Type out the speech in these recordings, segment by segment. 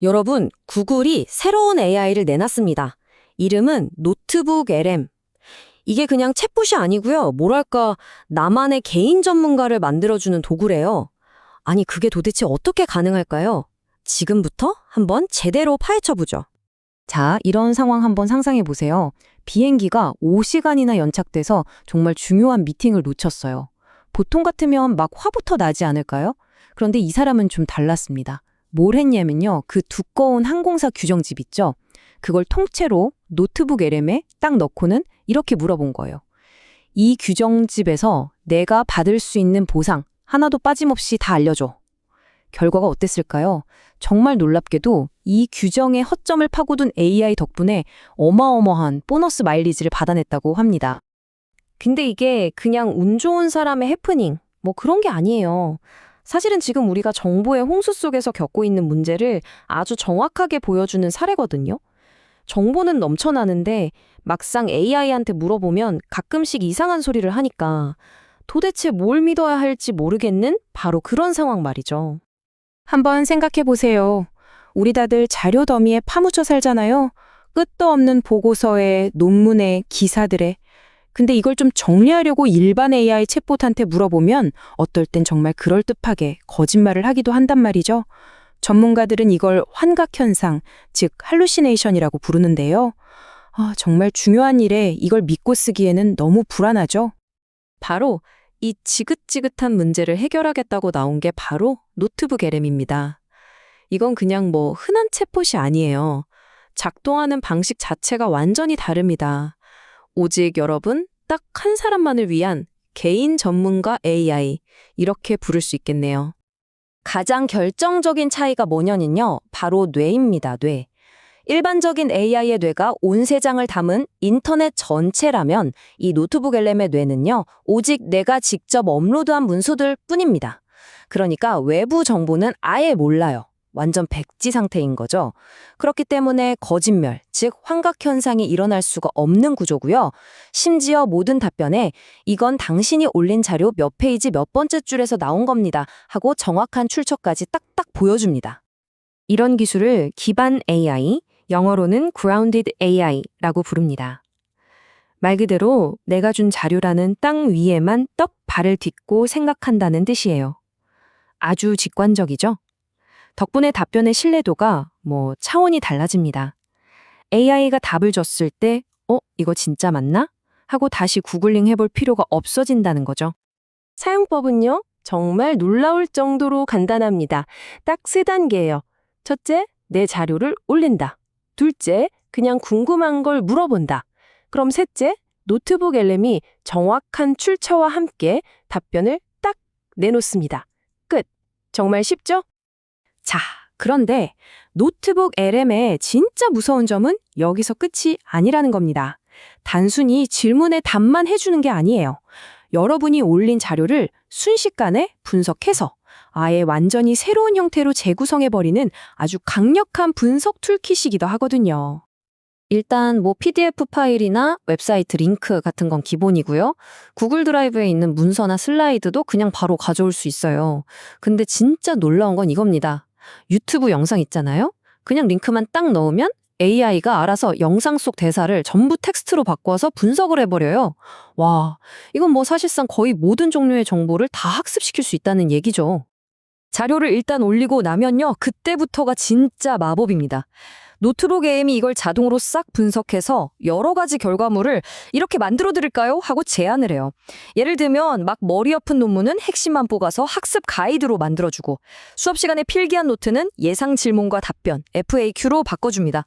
여러분, 구글이 새로운 AI를 내놨습니다. 이름은 노트북 LM. 이게 그냥 챗봇이 아니고요. 뭐랄까, 나만의 개인 전문가를 만들어주는 도구래요. 아니, 그게 도대체 어떻게 가능할까요? 지금부터 한번 제대로 파헤쳐보죠. 자, 이런 상황 한번 상상해 보세요. 비행기가 5시간이나 연착돼서 정말 중요한 미팅을 놓쳤어요. 보통 같으면 막 화부터 나지 않을까요? 그런데 이 사람은 좀 달랐습니다. 뭘 했냐면요. 그 두꺼운 항공사 규정집 있죠? 그걸 통째로 노트북 LM에 딱 넣고는 이렇게 물어본 거예요. 이 규정집에서 내가 받을 수 있는 보상 하나도 빠짐없이 다 알려줘. 결과가 어땠을까요? 정말 놀랍게도 이 규정의 허점을 파고든 AI 덕분에 어마어마한 보너스 마일리지를 받아냈다고 합니다. 근데 이게 그냥 운 좋은 사람의 해프닝, 뭐 그런 게 아니에요. 사실은 지금 우리가 정보의 홍수 속에서 겪고 있는 문제를 아주 정확하게 보여주는 사례거든요. 정보는 넘쳐나는데 막상 AI한테 물어보면 가끔씩 이상한 소리를 하니까 도대체 뭘 믿어야 할지 모르겠는 바로 그런 상황 말이죠. 한번 생각해 보세요. 우리 다들 자료 더미에 파묻혀 살잖아요. 끝도 없는 보고서에, 논문에, 기사들에. 근데 이걸 좀 정리하려고 일반 AI 챗봇한테 물어보면 어떨 땐 정말 그럴듯하게 거짓말을 하기도 한단 말이죠. 전문가들은 이걸 환각현상, 즉 할루시네이션이라고 부르는데요. 아, 정말 중요한 일에 이걸 믿고 쓰기에는 너무 불안하죠. 바로 이 지긋지긋한 문제를 해결하겠다고 나온 게 바로 노트북 LM입니다. 이건 그냥 뭐 흔한 챗봇이 아니에요. 작동하는 방식 자체가 완전히 다릅니다. 오직 여러분, 딱 한 사람만을 위한 개인 전문가 AI, 이렇게 부를 수 있겠네요. 가장 결정적인 차이가 뭐냐면요. 바로 뇌입니다, 뇌. 일반적인 AI의 뇌가 온 세상을 담은 인터넷 전체라면 이 노트북 LM의 뇌는요, 오직 내가 직접 업로드한 문서들 뿐입니다. 그러니까 외부 정보는 아예 몰라요. 완전 백지 상태인 거죠. 그렇기 때문에 거짓말, 즉 환각 현상이 일어날 수가 없는 구조고요. 심지어 모든 답변에 이건 당신이 올린 자료 몇 페이지 몇 번째 줄에서 나온 겁니다. 하고 정확한 출처까지 딱딱 보여줍니다. 이런 기술을 기반 AI, 영어로는 grounded AI라고 부릅니다. 말 그대로 내가 준 자료라는 땅 위에만 떡 발을 딛고 생각한다는 뜻이에요. 아주 직관적이죠? 덕분에 답변의 신뢰도가 뭐 차원이 달라집니다. AI가 답을 줬을 때, 어, 이거 진짜 맞나? 하고 다시 구글링 해볼 필요가 없어진다는 거죠. 사용법은요, 정말 놀라울 정도로 간단합니다. 딱 세 단계예요. 첫째, 내 자료를 올린다. 둘째, 그냥 궁금한 걸 물어본다. 그럼 셋째, 노트북 LM이 정확한 출처와 함께 답변을 딱 내놓습니다. 끝. 정말 쉽죠? 자, 그런데 노트북 LM의 진짜 무서운 점은 여기서 끝이 아니라는 겁니다. 단순히 질문에 답만 해주는 게 아니에요. 여러분이 올린 자료를 순식간에 분석해서 아예 완전히 새로운 형태로 재구성해버리는 아주 강력한 분석 툴킷이기도 하거든요. 일단 뭐 PDF 파일이나 웹사이트 링크 같은 건 기본이고요. 구글 드라이브에 있는 문서나 슬라이드도 그냥 바로 가져올 수 있어요. 근데 진짜 놀라운 건 이겁니다. 유튜브 영상 있잖아요? 그냥 링크만 딱 넣으면 AI가 알아서 영상 속 대사를 전부 텍스트로 바꿔서 분석을 해버려요. 와, 이건 뭐 사실상 거의 모든 종류의 정보를 다 학습시킬 수 있다는 얘기죠. 자료를 일단 올리고 나면요. 그때부터가 진짜 마법입니다. 노트북 AM이 이걸 자동으로 싹 분석해서 여러 가지 결과물을 이렇게 만들어 드릴까요? 하고 제안을 해요. 예를 들면 막 머리 아픈 논문은 핵심만 뽑아서 학습 가이드로 만들어주고 수업 시간에 필기한 노트는 예상 질문과 답변, FAQ로 바꿔줍니다.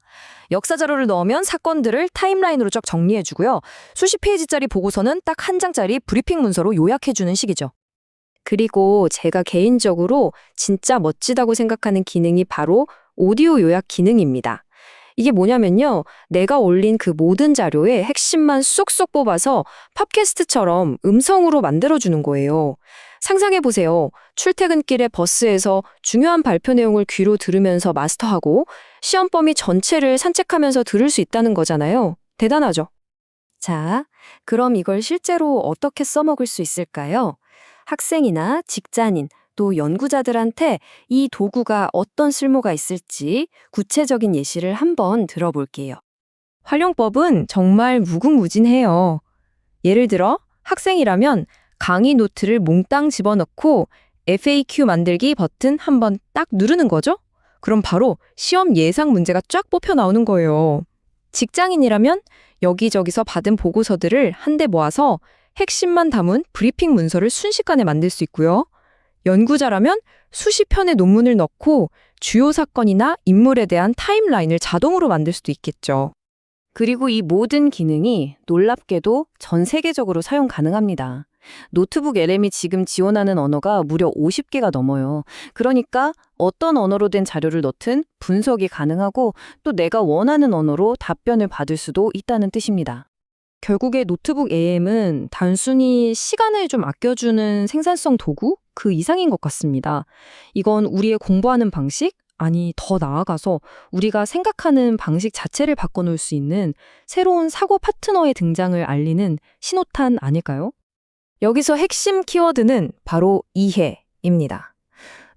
역사 자료를 넣으면 사건들을 타임라인으로 쫙 정리해주고요. 수십 페이지짜리 보고서는 딱 한 장짜리 브리핑 문서로 요약해주는 식이죠. 그리고 제가 개인적으로 진짜 멋지다고 생각하는 기능이 바로 오디오 요약 기능입니다. 이게 뭐냐면요. 내가 올린 그 모든 자료의 핵심만 쏙쏙 뽑아서 팟캐스트처럼 음성으로 만들어주는 거예요. 상상해보세요. 출퇴근길에 버스에서 중요한 발표 내용을 귀로 들으면서 마스터하고 시험 범위 전체를 산책하면서 들을 수 있다는 거잖아요. 대단하죠? 자, 그럼 이걸 실제로 어떻게 써먹을 수 있을까요? 학생이나 직장인, 또 연구자들한테 이 도구가 어떤 쓸모가 있을지 구체적인 예시를 한번 들어볼게요. 활용법은 정말 무궁무진해요. 예를 들어 학생이라면 강의 노트를 몽땅 집어넣고 FAQ 만들기 버튼 한 번 딱 누르는 거죠? 그럼 바로 시험 예상 문제가 쫙 뽑혀 나오는 거예요. 직장인이라면 여기저기서 받은 보고서들을 한데 모아서 핵심만 담은 브리핑 문서를 순식간에 만들 수 있고요. 연구자라면 수십 편의 논문을 넣고 주요 사건이나 인물에 대한 타임라인을 자동으로 만들 수도 있겠죠. 그리고 이 모든 기능이 놀랍게도 전 세계적으로 사용 가능합니다. 노트북 LM이 지금 지원하는 언어가 무려 50개가 넘어요. 그러니까 어떤 언어로 된 자료를 넣든 분석이 가능하고 또 내가 원하는 언어로 답변을 받을 수도 있다는 뜻입니다. 결국에 노트북 AM은 단순히 시간을 좀 아껴주는 생산성 도구 그 이상인 것 같습니다. 이건 우리의 공부하는 방식, 아니 더 나아가서 우리가 생각하는 방식 자체를 바꿔놓을 수 있는 새로운 사고 파트너의 등장을 알리는 신호탄 아닐까요? 여기서 핵심 키워드는 바로 이해입니다.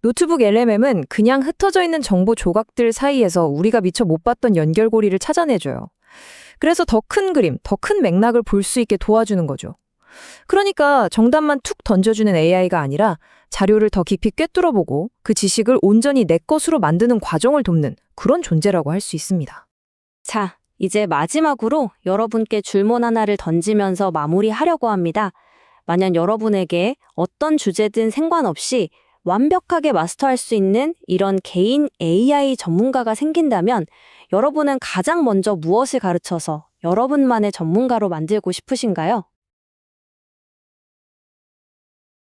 노트북 LMM은 그냥 흩어져 있는 정보 조각들 사이에서 우리가 미처 못 봤던 연결고리를 찾아내줘요. 그래서 더 큰 그림, 더 큰 맥락을 볼 수 있게 도와주는 거죠. 그러니까 정답만 툭 던져주는 AI가 아니라 자료를 더 깊이 꿰뚫어 보고 그 지식을 온전히 내 것으로 만드는 과정을 돕는 그런 존재라고 할 수 있습니다. 자, 이제 마지막으로 여러분께 줄몬 하나를 던지면서 마무리하려고 합니다. 만약 여러분에게 어떤 주제든 상관없이 완벽하게 마스터할 수 있는 이런 개인 AI 전문가가 생긴다면 여러분은 가장 먼저 무엇을 가르쳐서 여러분만의 전문가로 만들고 싶으신가요?